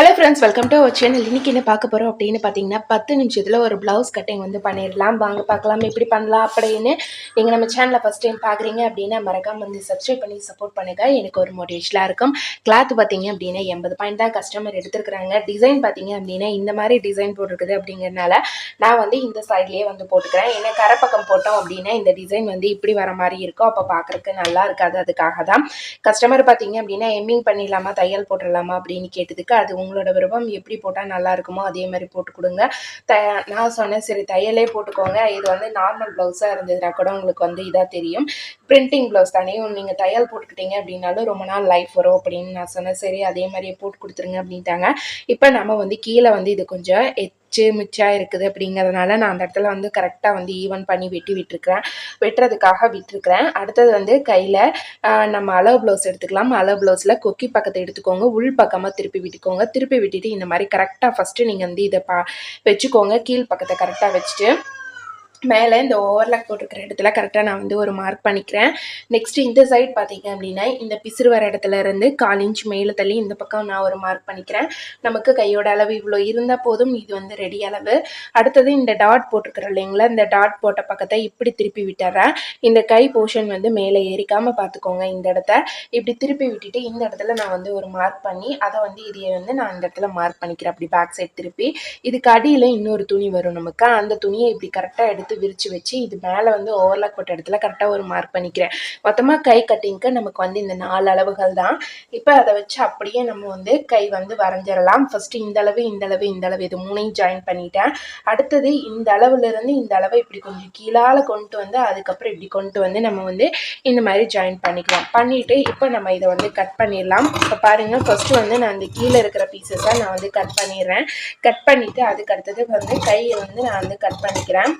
Hello friends welcome to our channel இன்றைக்கி என்ன பார்க்க போகிறோம் அப்படின்னு பார்த்தீங்கன்னா பத்து நிமிஷத்தில் ஒரு ப்ளவுஸ் கட்டிங் வந்து பண்ணிடலாம். வாங்க பார்க்கலாம். எப்படி பண்ணலாம் அப்படின்னு நீங்கள் நம்ம சேனலை ஃபஸ்ட் டைம் பார்க்குறீங்க அப்படின்னா மறக்காம வந்து சப்ஸ்கிரைப் பண்ணி சப்போர்ட் பண்ணுங்க. எனக்கு ஒரு மோட்டிவேஷனாக இருக்கும். கிளாத் பார்த்தீங்க அப்படின்னா எண்பது பாயிண்ட் தான் கஸ்டமர் எடுத்துருக்குறாங்க. டிசைன் பார்த்தீங்க அப்படின்னா இந்த மாதிரி டிசைன் போட்டிருக்குது அப்படிங்கிறனால நான் வந்து இந்த சைட்லேயே வந்து போட்டுக்கிறேன். ஏன்னா கரப்பக்கம் போட்டோம் அப்படின்னா இந்த டிசைன் வந்து இப்படி வர மாதிரி இருக்கும். அப்போ பார்க்குறதுக்கு நல்லா இருக்காது. அதுக்காக தான் கஸ்டமர் பார்த்தீங்க அப்படின்னா எம்மிங் பண்ணிடலாமா தையல் போட்டுடலாமா அப்படின்னு கேட்டதுக்கு அது உங்களோட விருப்பம் எப்படி போட்டால் நல்லா இருக்குமோ அதே மாதிரி போட்டு கொடுங்க. த நான் சொன்னேன் சரி தையலே போட்டுக்கோங்க. இது வந்து நார்மல் ப்ளவுஸாக இருந்ததுனா கூட உங்களுக்கு வந்து இதாக தெரியும். பிரிண்டிங் ப்ளவுஸ் தானே. நீங்கள் தையல் போட்டுக்கிட்டீங்க அப்படின்னாலும் ரொம்ப நாள் லைஃப் வரும் அப்படின்னு நான் சொன்னேன். சரி அதே மாதிரியே போட்டு கொடுத்துருங்க அப்படின்ட்டாங்க. இப்போ நம்ம வந்து கீழே வந்து இது கொஞ்சம் எத் எச்சு மிச்சாக இருக்குது அப்படிங்கிறதுனால நான் அந்த இடத்துல வந்து கரெக்டாக வந்து ஈவன் பண்ணி வெட்டி விட்டுருக்குறேன். வெட்டுறதுக்காக விட்டுருக்குறேன். அடுத்தது வந்து கையில் நம்ம அளவு ப்ளவுஸ் எடுத்துக்கலாம். அளவு ப்ளவுஸில் கொக்கி பக்கத்தை எடுத்துக்கோங்க. உள் பக்கமாக திருப்பி விட்டுக்கோங்க. திருப்பி விட்டுட்டு இந்த மாதிரி கரெக்டாக ஃபஸ்ட்டு நீங்கள் வந்து இதை பா வச்சுக்கோங்க. கீழ் பக்கத்தை கரெக்டாக வச்சுட்டு மேலே இந்த ஓவர்லாக் போட்டிருக்கிற இடத்துல கரெக்டாக நான் வந்து ஒரு மார்க் பண்ணிக்கிறேன். நெக்ஸ்ட்டு இந்த சைட் பார்த்தீங்க அப்படின்னா இந்த பிசுறு வர இடத்துல இருந்து கால் இன்ச் மேலே தள்ளி இந்த பக்கம் நான் ஒரு மார்க் பண்ணிக்கிறேன். நமக்கு கையோட அளவு இவ்வளோ இருந்தால் போதும் இது வந்து ரெடி அளவு. அடுத்தது இந்த டாட் போட்டிருக்கிறோம் இல்லைங்களா இந்த டாட் போட்ட பக்கத்தை இப்படி திருப்பி விட்டுறேன். இந்த கை போர்ஷன் வந்து மேலே ஏறிக்காமல் பார்த்துக்கோங்க இந்த இடத்த. இப்படி திருப்பி விட்டுட்டு இந்த இடத்துல நான் வந்து ஒரு மார்க் பண்ணி அதை வந்து இதையை வந்து நான் இந்த இடத்துல மார்க் பண்ணிக்கிறேன். அப்படி பேக் சைட் திருப்பி. இதுக்கு அடியில் இன்னொரு துணி வரும் நமக்கு. அந்த துணியை இப்படி கரெக்டாக எடுத்து விரித்து வச்சு இது மேலே வந்து ஓவர்லாக் போட்ட இடத்துல கரெக்டாக ஒரு மார்க் பண்ணிக்கிறேன். மொத்தமாக கை கட்டிங்க்கு நமக்கு வந்து இந்த நாலு அளவுகள் தான். இப்போ அதை வச்சு அப்படியே நம்ம வந்து கை வந்து வரைஞ்சிடலாம். ஃபஸ்ட்டு இந்த அளவு இந்த அளவு இந்த அளவு இது மூணையும் ஜாயின் பண்ணிட்டேன். அடுத்தது இந்த அளவுலேருந்து இந்த அளவை இப்படி கொஞ்சம் கீழால் கொண்டு வந்து அதுக்கப்புறம் இப்படி கொண்டு வந்து நம்ம வந்து இந்த மாதிரி ஜாயின் பண்ணிக்கலாம். பண்ணிவிட்டு இப்போ நம்ம இதை வந்து கட் பண்ணிடலாம். இப்போ பாருங்கள் ஃபஸ்ட்டு வந்து நான் இந்த கீழே இருக்கிற பீசஸாக நான் வந்து கட் பண்ணிடுறேன். கட் பண்ணிவிட்டு அதுக்கு அடுத்தது வந்து கையை வந்து நான் வந்து கட் பண்ணிக்கிறேன்.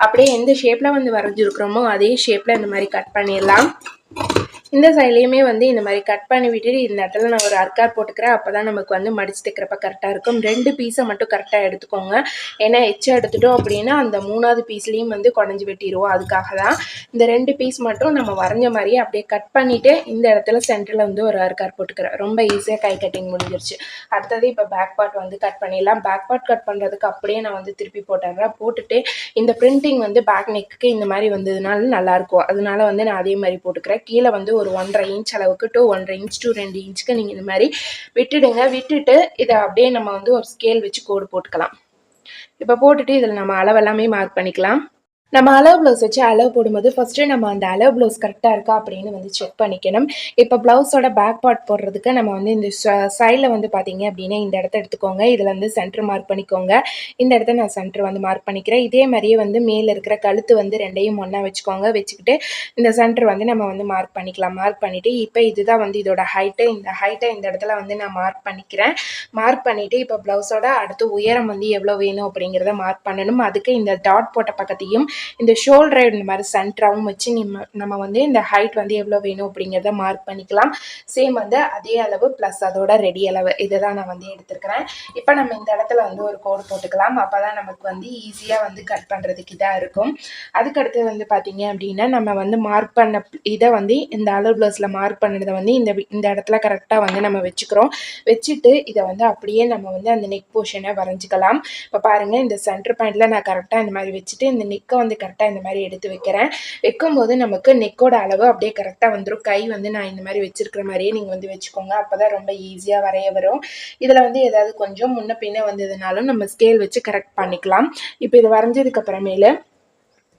அப்படியே எந்த ஷேப்பில் வந்து வரைஞ்சிருக்கிறோமோ அதே ஷேப்பில் இந்த மாதிரி கட் பண்ணிடலாம். இந்த சைட்லேயுமே வந்து இந்த மாதிரி கட் பண்ணி விட்டுட்டு இந்த இடத்துல நான் ஒரு அர்க்கார் போட்டுக்கிறேன். அப்போ தான் நமக்கு வந்து மடிச்சு தைக்கிறப்ப கரெக்டாக இருக்கும். ரெண்டு பீஸை மட்டும் கரெக்டாக எடுத்துக்கோங்க. ஏன்னா எச்சா எடுத்துட்டோம் அப்படின்னா அந்த மூணாவது பீஸ்லேயும் வந்து குடஞ்சி வெட்டிடுவோம் அதுக்காக தான் இந்த ரெண்டு பீஸ் மட்டும் நம்ம வரைஞ்ச மாதிரியே அப்படியே கட் பண்ணிவிட்டு இந்த இடத்துல சென்டரில் வந்து ஒரு அர்க்கார் போட்டுக்கிறேன். ரொம்ப ஈஸியாக கை கட்டிங் முடிஞ்சிருச்சு. அடுத்தது இப்போ பேக் பார்ட் வந்து கட் பண்ணிடலாம். பேக் பார்ட் கட் பண்ணுறதுக்கு அப்படியே நான் வந்து திருப்பி போட்டுடுறேன் போட்டுட்டு இந்த பிரிண்டிங் வந்து பேக் நெக்குக்கு இந்த மாதிரி வந்ததுனால நல்லாயிருக்கும் அதனால வந்து நான் அதே மாதிரி போட்டுக்கிறேன். கீழே வந்து ஒரு ஒன்றரை இன்ச் அளவுக்கு டூ ஒன்றரை இன்ச் டூ ரெண்டு இன்ச்சுக்கு நீங்கள் இந்த மாதிரி விட்டுடுங்க. விட்டுட்டு இதை அப்படியே நம்ம வந்து ஒரு ஸ்கேல் வச்சு கோடு போட்டுக்கலாம். இப்போ போட்டுட்டு இதில் நம்ம அளவெல்லாமே மார்க் பண்ணிக்கலாம். நம்ம அளவு ப்ளவுஸ் வச்சு அளவு போடும்போது ஃபஸ்ட்டு நம்ம அந்த அளவு ப்ளவுஸ் கரெக்டாக இருக்கா அப்படின்னு வந்து செக் பண்ணிக்கணும். இப்போ ப்ளவுஸோட பேக் பார்ட் போடுறதுக்கு நம்ம வந்து இந்த சைடில் வந்து பார்த்தீங்க அப்படின்னா இந்த இடத்த எடுத்துக்கோங்க. இதில் வந்து சென்டர் மார்க் பண்ணிக்கோங்க. இந்த இடத்த நான் சென்டர் வந்து மார்க் பண்ணிக்கிறேன். இதே மாதிரியே வந்து மேலே இருக்கிற கழுத்து வந்து ரெண்டையும் ஒன்றா வச்சுக்கோங்க. வச்சுக்கிட்டு இந்த சென்டர் வந்து நம்ம வந்து மார்க் பண்ணிக்கலாம். மார்க் பண்ணிவிட்டு இப்போ இதுதான் வந்து இதோட ஹைட்டு இந்த ஹைட்டை இந்த இடத்துல வந்து நான் மார்க் பண்ணிக்கிறேன். மார்க் பண்ணிவிட்டு இப்போ ப்ளவுஸோட அடுத்து உயரம் வந்து எவ்வளோ வேணும் அப்படிங்கிறத மார்க் பண்ணணும். அதுக்கு இந்த டாட் போட்ட பக்கத்தையும் இந்த ஷோல்டரை இந்த மாதிரி சென்டராகவும் வச்சு நம்ம நம்ம வந்து இந்த ஹைட் வந்து எவ்வளோ வேணும் அப்படிங்கிறத மார்க் பண்ணிக்கலாம். சேம் வந்து அதே அளவு ப்ளஸ் அதோட ரெடி அளவு. இதை தான் நான் வந்து எடுத்துருக்கிறேன். இப்போ நம்ம இந்த இடத்துல வந்து ஒரு கோடு போட்டுக்கலாம். அப்போ தான் நமக்கு வந்து ஈஸியாக வந்து கட் பண்ணுறதுக்கு இதாக இருக்கும். அதுக்கடுத்து வந்து பார்த்தீங்க அப்படின்னா நம்ம வந்து மார்க் பண்ண இதை வந்து இந்த அளவு ப்ளவுஸில் மார்க் பண்ணதை வந்து இந்த இந்த இடத்துல கரெக்டாக வந்து நம்ம வச்சுக்கிறோம். வச்சுட்டு இதை வந்து அப்படியே நம்ம வந்து அந்த நெக் போர்ஷனை வரைஞ்சிக்கலாம். இப்போ பாருங்கள் இந்த சென்டர் பாயிண்டில் நான் கரெக்டாக இந்த மாதிரி வச்சுட்டு இந்த நெக்கை வந்து கரெக்டாக இந்த மாதிரி எடுத்து வைக்கிறேன். வைக்கும்போது நமக்கு நெக்கோட அளவு அப்படியே கரெக்டாக வந்துடும் கை வந்து நான் இந்த மாதிரி வச்சிருக்கிற மாதிரியே நீங்கள் வந்து வச்சுக்கோங்க. அப்போ தான் ரொம்ப ஈஸியாக வரைய வரும். இதில் வந்து ஏதாவது கொஞ்சம் முன்ன பின்ன வந்ததுனாலும் நம்ம ஸ்கேல் வச்சு கரெக்ட் பண்ணிக்கலாம். இப்போ இது வரைஞ்சதுக்கு அப்புறமேலு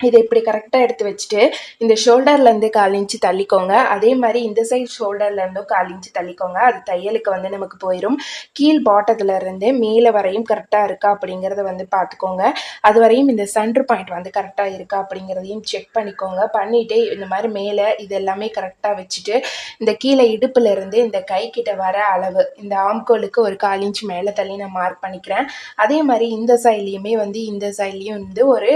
இதை இப்படி கரெக்டாக எடுத்து வச்சுட்டு இந்த ஷோல்டர்லேருந்து கால் இன்ச்சு தள்ளிக்கோங்க. அதே மாதிரி இந்த சைட் ஷோல்டர்லேருந்தும் கால் இன்ச்சு தள்ளிக்கோங்க. அது தையலுக்கு வந்து நமக்கு போயிடும் கீழ் பாட்டத்தில் இருந்து மேலே வரையும் கரெக்டாக இருக்கா அப்படிங்கிறத வந்து பார்த்துக்கோங்க. அது வரையும் இந்த சென்டர் பாயிண்ட் வந்து கரெக்டாக இருக்கா அப்படிங்கிறதையும் செக் பண்ணிக்கோங்க. பண்ணிவிட்டு இந்த மாதிரி மேலே இது எல்லாமே கரெக்டாக வச்சுட்டு இந்த கீழே இடுப்புலேருந்து இந்த கை கிட்ட வர அளவு இந்த ஆம்கோலுக்கு ஒரு கால் இன்ச் மேலே தள்ளி நான் மார்க் பண்ணிக்கிறேன். அதே மாதிரி இந்த சைட்லேயுமே வந்து இந்த சைட்லேயும் வந்து ஒரு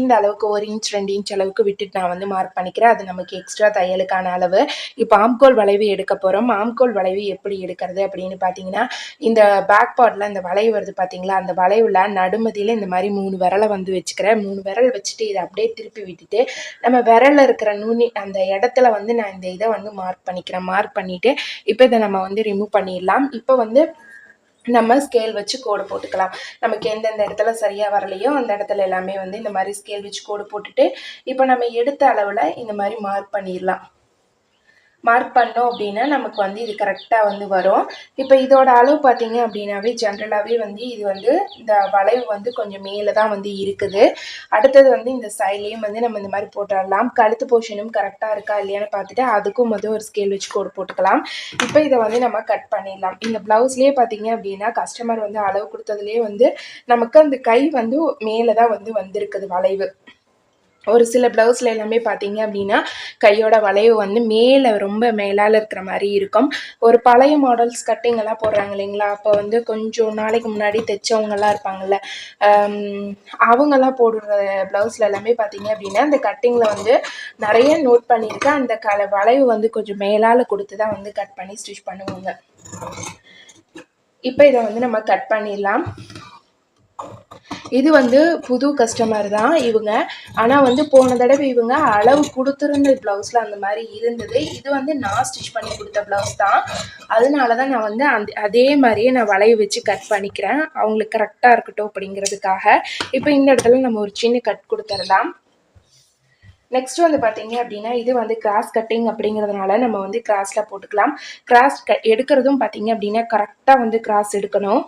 இந்த இந்த அளவுக்கு ஒரு இன்ச் ரெண்டு இன்ச் அளவுக்கு விட்டுட்டு நான் வந்து மார்க் பண்ணிக்கிறேன். அது நமக்கு எக்ஸ்ட்ரா தையலுக்கான அளவு. இப்போ ஆம்கோல் வளைவு எடுக்க போகிறோம் ஆம்கோல் வளைவு எப்படி எடுக்கிறது அப்படின்னு பார்த்தீங்கன்னா இந்த பேக் பார்ட்டில் இந்த வளைவு வருது பார்த்தீங்களா அந்த வளைவில் நடுமதியில் இந்த மாதிரி மூணு விரலை வந்து வச்சுக்கிறேன். மூணு விரல் வச்சுட்டு இதை அப்படியே திருப்பி விட்டுட்டு நம்ம விரலில் இருக்கிற நுனி அந்த இடத்துல வந்து நான் இந்த இதை வந்து மார்க் பண்ணிக்கிறேன். மார்க் பண்ணிவிட்டு இப்போ இதை நம்ம வந்து ரிமூவ் பண்ணிடலாம். இப்போ வந்து நம்ம ஸ்கேல் வச்சு கோடு போட்டுக்கலாம். நமக்கு எந்தெந்த இடத்துல சரியாக வரலையோ அந்த இடத்துல எல்லாமே வந்து இந்த மாதிரி ஸ்கேல் வச்சு கோடு போட்டுட்டு இப்போ நம்ம எடுத்த அளவில் இந்த மாதிரி மார்க் பண்ணிடலாம். மார்க் பண்ணோம் அப்படின்னா நமக்கு வந்து இது கரெக்டாக வந்து வரும். இப்போ இதோட அளவு பார்த்தீங்க அப்படின்னாவே ஜென்ரலாகவே வந்து இது வந்து இந்த வளைவு வந்து கொஞ்சம் மேலே தான் வந்து இருக்குது. அடுத்தது வந்து இந்த சைட்லேயும் வந்து நம்ம இந்த மாதிரி போட்டுடலாம். கழுத்து போர்ஷனும் கரெக்டாக இருக்கா இல்லையான்னு பார்த்துட்டு அதுக்கும் வந்து ஒரு ஸ்கேல் வச்சு கோடு போட்டுக்கலாம். இப்போ இதை வந்து நம்ம கட் பண்ணிடலாம். இந்த ப்ளவுஸ்லேயே பார்த்தீங்க அப்படின்னா கஸ்டமர் வந்து அளவு கொடுத்ததுலேயே வந்து நமக்கு அந்த கை வந்து மேலே தான் வந்து வந்திருக்குது வளைவு. ஒரு சில ப்ளவுஸில் எல்லாமே பார்த்தீங்க அப்படின்னா கையோட வளைவு வந்து மேலே ரொம்ப மேலால் இருக்கிற மாதிரி இருக்கும். ஒரு பழைய மாடல்ஸ் கட்டிங்கெல்லாம் போடுறாங்க இல்லைங்களா? அப்போ வந்து கொஞ்சம் நாளைக்கு முன்னாடி தைச்சவங்கெல்லாம் இருப்பாங்கள்ல அவங்கெல்லாம் போடுற ப்ளவுஸில் எல்லாமே பார்த்தீங்க அப்படின்னா அந்த கட்டிங்கில் வந்து நிறைய நோட் பண்ணியிருக்கேன் அந்த கல வளைவு வந்து கொஞ்சம் மேலால் கொடுத்து தான் வந்து கட் பண்ணி ஸ்டிச் பண்ணுவாங்க. இப்போ இதை வந்து நம்ம கட் பண்ணிடலாம். இது வந்து புது கஸ்டமர் தான் இவங்க. ஆனால் வந்து போன தடவை இவங்க அளவு கொடுத்துருந்த ப்ளவுஸில் அந்த மாதிரி இருந்தது. இது வந்து நான் ஸ்டிச் பண்ணி கொடுத்த ப்ளவுஸ் தான். அதனால தான் நான் வந்து அந்த அதே மாதிரியே நான் வளைய வச்சு கட் பண்ணிக்கிறேன். அவங்களுக்கு கரெக்டாக இருக்கட்டும் அப்படிங்கிறதுக்காக. இப்போ இந்த இடத்துல நம்ம ஒரு சின்ன கட் கொடுத்துடலாம். நெக்ஸ்ட் வந்து பார்த்தீங்க அப்படின்னா இது வந்து கிராஸ் கட்டிங் அப்படிங்கிறதுனால நம்ம வந்து கிராஸில் போட்டுக்கலாம். கிராஸ் க எடுக்கிறதும் பார்த்தீங்க அப்படின்னா கரெக்டாக வந்து கிராஸ் எடுக்கணும்.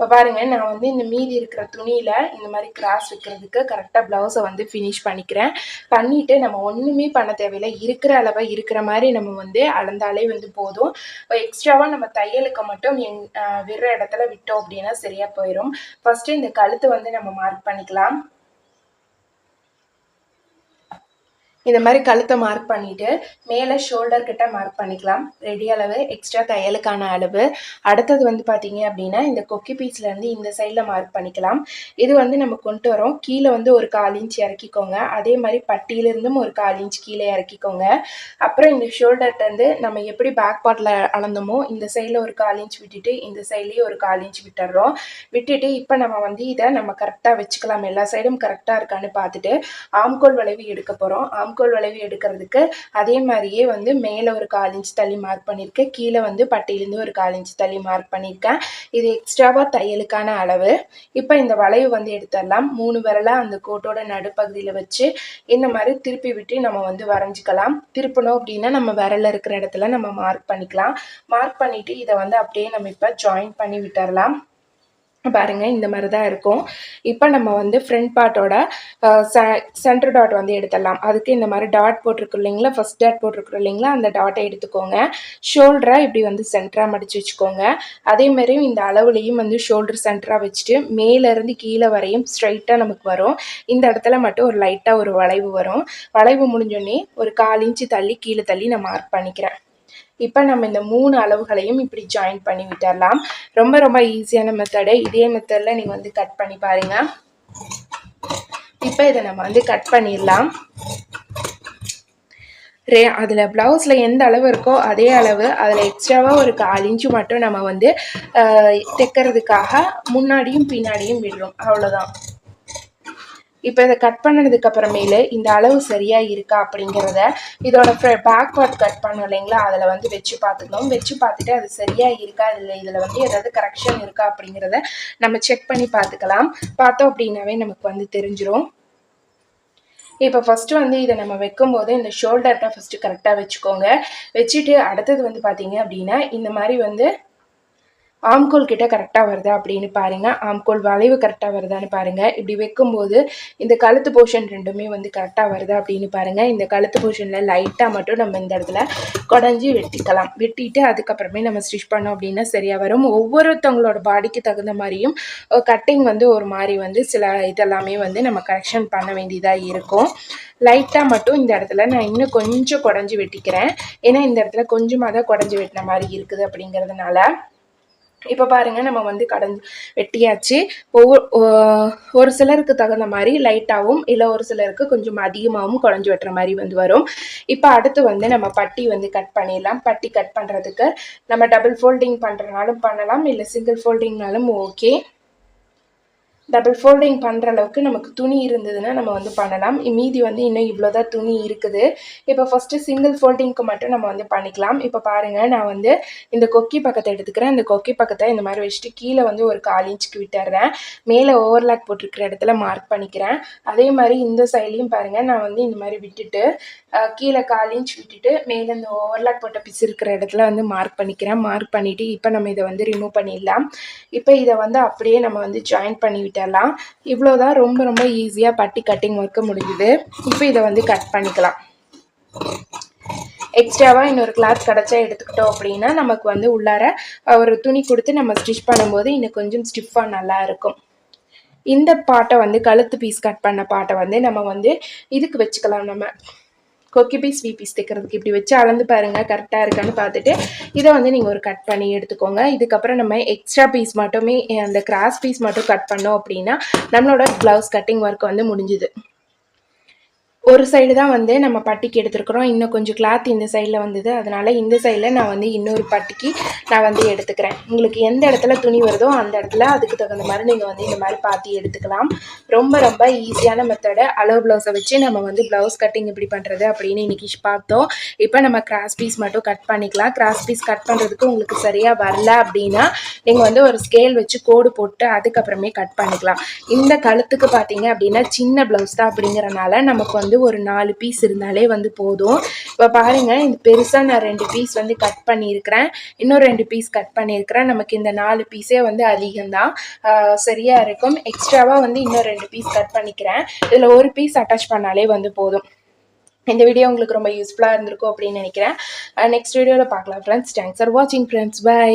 இப்போ பாருங்கள் நான் வந்து இந்த மீதி இருக்கிற துணியில் இந்த மாதிரி கிராஸ் வைக்கிறதுக்கு கரெக்டாக ப்ளவுஸை வந்து ஃபினிஷ் பண்ணிக்கிறேன். பண்ணிவிட்டு நம்ம ஒன்றுமே பண்ண தேவையில்லை. இருக்கிற அளவை இருக்கிற மாதிரி நம்ம வந்து அளந்தாலே வந்து போதும். இப்போ எக்ஸ்ட்ராவாக நம்ம தையலுக்கு மட்டும் எங் விடுற இடத்துல விட்டோம் அப்படின்னா சரியாக போயிடும் ஃபஸ்ட்டு இந்த கழுத்து வந்து நம்ம மார்க் பண்ணிக்கலாம். இந்த மாதிரி கழுத்தை மார்க் பண்ணிவிட்டு மேலே ஷோல்டர் கிட்ட மார்க் பண்ணிக்கலாம். ரெடி அளவு எக்ஸ்ட்ரா தையலுக்கான அளவு. அடுத்தது வந்து பார்த்தீங்க அப்படின்னா இந்த கொக்கி பீஸ்லேருந்து இந்த சைடில் மார்க் பண்ணிக்கலாம். இது வந்து நம்ம கொண்டு வரோம். கீழே வந்து ஒரு கால் இன்ச் இறக்கிக்கோங்க. அதே மாதிரி பட்டியிலிருந்தும் ஒரு கால் இன்ச் கீழே இறக்கிக்கோங்க. அப்புறம் இந்த ஷோல்டர்லேருந்து நம்ம எப்படி பேக் பார்ட்டில் அளந்தோமோ இந்த சைடில் ஒரு கால் இன்ச் விட்டுட்டு இந்த சைட்லேயும் ஒரு கால் இன்ச் விட்டுடுறோம் விட்டுட்டு இப்போ நம்ம வந்து இதை நம்ம கரெக்டாக வச்சுக்கலாம். எல்லா சைடும் கரெக்டாக இருக்கான்னு பார்த்துட்டு ஆம்கோல் வளைவு எடுக்க போகிறோம் ஆம் ஆம்கோல் வளைவு எடுக்கிறதுக்கு அதே மாதிரியே வந்து மேலே ஒரு கால் இன்ச் தள்ளி மார்க் பண்ணியிருக்கேன். கீழே வந்து பட்டியிலேருந்து ஒரு கால் இன்ச் தள்ளி மார்க் பண்ணியிருக்கேன். இது எக்ஸ்ட்ராவாக தையலுக்கான அளவு. இப்போ இந்த வளைவு வந்து எடுத்துடலாம். மூணு விரலாக அந்த கோட்டோட நடுப்பகுதியில் வச்சு இந்த மாதிரி திருப்பி விட்டு நம்ம வந்து வரைஞ்சிக்கலாம். திருப்பணும் அப்படின்னா நம்ம விரலில் இருக்கிற இடத்துல நம்ம மார்க் பண்ணிக்கலாம். மார்க் பண்ணிவிட்டு இதை வந்து அப்படியே நம்ம இப்போ ஜாயின் பண்ணி விட்டுறலாம். பாருங்கள் இந்த மாதிரி தான் இருக்கும். இப்போ நம்ம வந்து ஃப்ரண்ட் பார்ட்டோட சென்டர் டாட் வந்து எடுத்துடலாம். அதுக்கு இந்த மாதிரி டாட் போட்டிருக்கு இல்லைங்களா? ஃபஸ்ட் டாட் போட்டிருக்குறோம் இல்லைங்களா? அந்த டாட்டை எடுத்துக்கோங்க. ஷோல்டரை இப்படி வந்து சென்டராக மடித்து வச்சுக்கோங்க. அதே இந்த அளவுலையும் வந்து ஷோல்டர் சென்டராக வச்சுட்டு மேலேருந்து கீழே வரையும் ஸ்ட்ரைட்டாக நமக்கு வரும். இந்த இடத்துல மட்டும் ஒரு லைட்டாக ஒரு வளைவு வரும். வளைவு முடிஞ்சோடனே ஒரு கால் இன்ச்சு தள்ளி கீழே தள்ளி நான் மார்க் பண்ணிக்கிறேன். இப்போ நம்ம இந்த மூணு அளவுகளையும் இப்படி ஜாயின் பண்ணி விட்டுடலாம் ரொம்ப ரொம்ப ஈஸியான மெத்தடு இதே மெத்தடில் நீங்கள் வந்து கட் பண்ணி பாருங்கள் இப்போ இதை நம்ம வந்து கட் பண்ணிடலாம். ரே அதில் ப்ளவுஸில் எந்த அளவு இருக்கோ அதே அளவு அதில் எக்ஸ்ட்ராவாக ஒரு கால் இன்ச்சு மட்டும் நம்ம வந்து தைக்கிறதுக்காக முன்னாடியும் பின்னாடியும் விடுறோம். அவ்வளோதான் இப்போ இதை கட் பண்ணதுக்கு அப்புறமேலு இந்த அளவு சரியாக இருக்கா அப்படிங்கிறத இதோட பேக் பார்ட் கட் பண்ணோம் இல்லைங்களா? அதில் வந்து வச்சு பார்த்துக்கணும். வச்சு பார்த்துட்டு அது சரியாக இருக்கா இல்லை இதில் வந்து ஏதாவது கரெக்ஷன் இருக்கா அப்படிங்கிறத நம்ம செக் பண்ணி பார்த்துக்கலாம். பார்த்தோம் அப்படின்னாவே நமக்கு வந்து தெரிஞ்சிடும் இப்போ ஃபஸ்ட்டு வந்து இதை நம்ம வைக்கும்போது இந்த ஷோல்டர்கிட்ட ஃபஸ்ட்டு கரெக்டாக வச்சுக்கோங்க. வச்சுட்டு அடுத்தது வந்து பார்த்தீங்க அப்படின்னா இந்த மாதிரி வந்து ஆம்கோல் கிட்ட கரெக்டாக வருதா அப்படின்னு பாருங்கள் ஆம்கோல் வளைவு கரெக்டாக வருதான்னு பாருங்கள் இப்படி வைக்கும்போது இந்த கழுத்து போர்ஷன் ரெண்டுமே வந்து கரெக்டாக வருதா அப்படின்னு பாருங்கள் இந்த கழுத்து போர்ஷனில் லைட்டாக மட்டும் நம்ம இந்த இடத்துல குடஞ்சி வெட்டிக்கலாம். வெட்டிட்டு அதுக்கப்புறமே நம்ம ஸ்டிச் பண்ணோம் அப்படின்னா சரியாக வரும். ஒவ்வொருத்தவங்களோட பாடிக்கு தகுந்த மாதிரியும் கட்டிங் வந்து ஒரு மாதிரி வந்து சில இதெல்லாமே வந்து நம்ம கரெக்ஷன் பண்ண வேண்டியதாக இருக்கும். லைட்டாக மட்டும் இந்த இடத்துல நான் இன்னும் கொஞ்சம் குடஞ்சி வெட்டிக்கிறேன். ஏன்னா இந்த இடத்துல கொஞ்சமாக தான் குடஞ்சி வெட்டின மாதிரி இருக்குது அப்படிங்கிறதுனால. இப்போ பாருங்க நம்ம வந்து கடந்து வெட்டியாச்சு. ஒவ்வொரு ஒரு சிலருக்கு தகுந்த மாதிரி லைட்டாகவும் இல்லை ஒரு சிலருக்கு கொஞ்சம் அதிகமாகவும் குழஞ்சி வெட்டுற மாதிரி வந்து வரும். இப்போ அடுத்து வந்து நம்ம பட்டி வந்து கட் பண்ணிடலாம். பட்டி கட் பண்ணுறதுக்கு நம்ம டபுள் ஃபோல்டிங் பண்ணுறனாலும் பண்ணலாம் இல்லை சிங்கிள் ஃபோல்டிங்னாலும் ஓகே டபுள் ஃபோல்டிங் பண்ணுற அளவுக்கு நமக்கு துணி இருந்ததுன்னா நம்ம வந்து பண்ணலாம். மீதி வந்து இன்னும் இவ்வளோதான் துணி இருக்குது. இப்போ ஃபஸ்ட்டு சிங்கிள் ஃபோல்டிங்க்கு மட்டும் நம்ம வந்து பண்ணிக்கலாம். இப்போ பாருங்கள் நான் வந்து இந்த கொக்கி பக்கத்தை எடுத்துக்கிறேன். இந்த கொக்கி பக்கத்தை இந்த மாதிரி வச்சுட்டு கீழே வந்து ஒரு கால் இன்ச்சுக்கு விட்டுறேன். மேலே ஓவர்லாக் போட்டிருக்கிற இடத்துல மார்க் பண்ணிக்கிறேன். அதே மாதிரி இந்த சைட்லேயும் பாருங்கள் நான் வந்து இந்த மாதிரி விட்டுட்டு கீழே கால் இன்ச் விட்டுட்டு மேலே இந்த ஓவர்லாக் போட்ட பிசு இருக்கிற இடத்துல வந்து மார்க் பண்ணிக்கிறேன். மார்க் பண்ணிவிட்டு இப்போ நம்ம இதை வந்து ரிமூவ் பண்ணிடலாம். இப்போ இதை வந்து அப்படியே நம்ம வந்து ஜாயின் பண்ணி இவ்வளோ இவ்வளோதான் ரொம்ப ரொம்ப ஈஸியாக பட்டி கட்டிங் ஒர்க்கு முடிஞ்சுது. இப்போ இதை வந்து கட் பண்ணிக்கலாம். எக்ஸ்ட்ராவாக இன்னொரு கிளாத் கிடச்சா எடுத்துக்கிட்டோம் அப்படின்னா நமக்கு வந்து உள்ளார ஒரு துணி கொடுத்து நம்ம ஸ்டிச் பண்ணும்போது இன்னும் கொஞ்சம் ஸ்டிஃபாக நல்லா இருக்கும். இந்த பாட்டை வந்து கழுத்து பீஸ் கட் பண்ண பாட்டை வந்து நம்ம வந்து இதுக்கு வச்சுக்கலாம் நம்ம. கொக்கி பீஸ் வி பீஸ் தைக்கிறதுக்கு இப்படி வச்சு அளந்து பாருங்கள் கரெக்டாக இருக்கான்னு பார்த்துட்டு இதை வந்து நீங்கள் ஒரு கட் பண்ணி எடுத்துக்கோங்க. இதுக்கப்புறம் நம்ம எக்ஸ்ட்ரா பீஸ் மட்டுமே அந்த கிராஸ் பீஸ் மட்டும் கட் பண்ணோம் அப்படின்னா நம்மளோட ப்ளவுஸ் கட்டிங் ஒர்க் வந்து முடிஞ்சுது. ஒரு சைடு தான் வந்து நம்ம பட்டிக்கு எடுத்துருக்குறோம். இன்னும் கொஞ்சம் கிளாத் இந்த சைடில் வந்தது. அதனால் இந்த சைடில் நான் வந்து இன்னொரு பட்டிக்கு நான் வந்து எடுத்துக்கிறேன். உங்களுக்கு எந்த இடத்துல துணி வருதோ அந்த இடத்துல அதுக்கு தகுந்த மாதிரி நீங்கள் வந்து இந்த மாதிரி பார்த்து எடுத்துக்கலாம். ரொம்ப ரொம்ப ஈஸியான மெத்தடு அளவு ப்ளவுஸை வச்சு நம்ம வந்து ப்ளவுஸ் கட்டிங் எப்படி பண்ணுறது அப்படின்னு இன்றைக்கி பார்த்தோம். இப்போ நம்ம கிராஸ் பீஸ் மட்டும் கட் பண்ணிக்கலாம். கிராஸ் பீஸ் கட் பண்ணுறதுக்கு உங்களுக்கு சரியாக வரல அப்படின்னா நீங்கள் வந்து ஒரு ஸ்கேல் வச்சு கோடு போட்டு அதுக்கப்புறமே கட் பண்ணிக்கலாம். இந்த கழுத்துக்கு பார்த்தீங்க அப்படின்னா சின்ன ப்ளவுஸ் தான் அப்படிங்கிறனால நமக்கு வந்து ஒரு நாலு பீஸ் இருந்தாலே வந்து போதும். இப்போ பாருங்கள் இந்த பெருசாக நான் ரெண்டு பீஸ் வந்து கட் பண்ணியிருக்கிறேன். இன்னும் ரெண்டு பீஸ் கட் பண்ணியிருக்கிறேன். நமக்கு இந்த நாலு பீஸே வந்து அதிகம்தான். சரியாக இருக்கும். எக்ஸ்ட்ராவாக வந்து இன்னும் ரெண்டு பீஸ் கட் பண்ணிக்கிறேன். இதில் ஒரு பீஸ் அட்டாச் பண்ணாலே வந்து போதும். இந்த வீடியோ உங்களுக்கு ரொம்ப யூஸ்ஃபுல்லாக இருந்திருக்கும் அப்படின்னு நினைக்கிறேன். நெக்ஸ்ட் வீடியோவில் பார்க்கலாம் ஃப்ரெண்ட்ஸ் தேங்க்ஸ் ஃபார் வாட்சிங் ஃப்ரெண்ட்ஸ் பை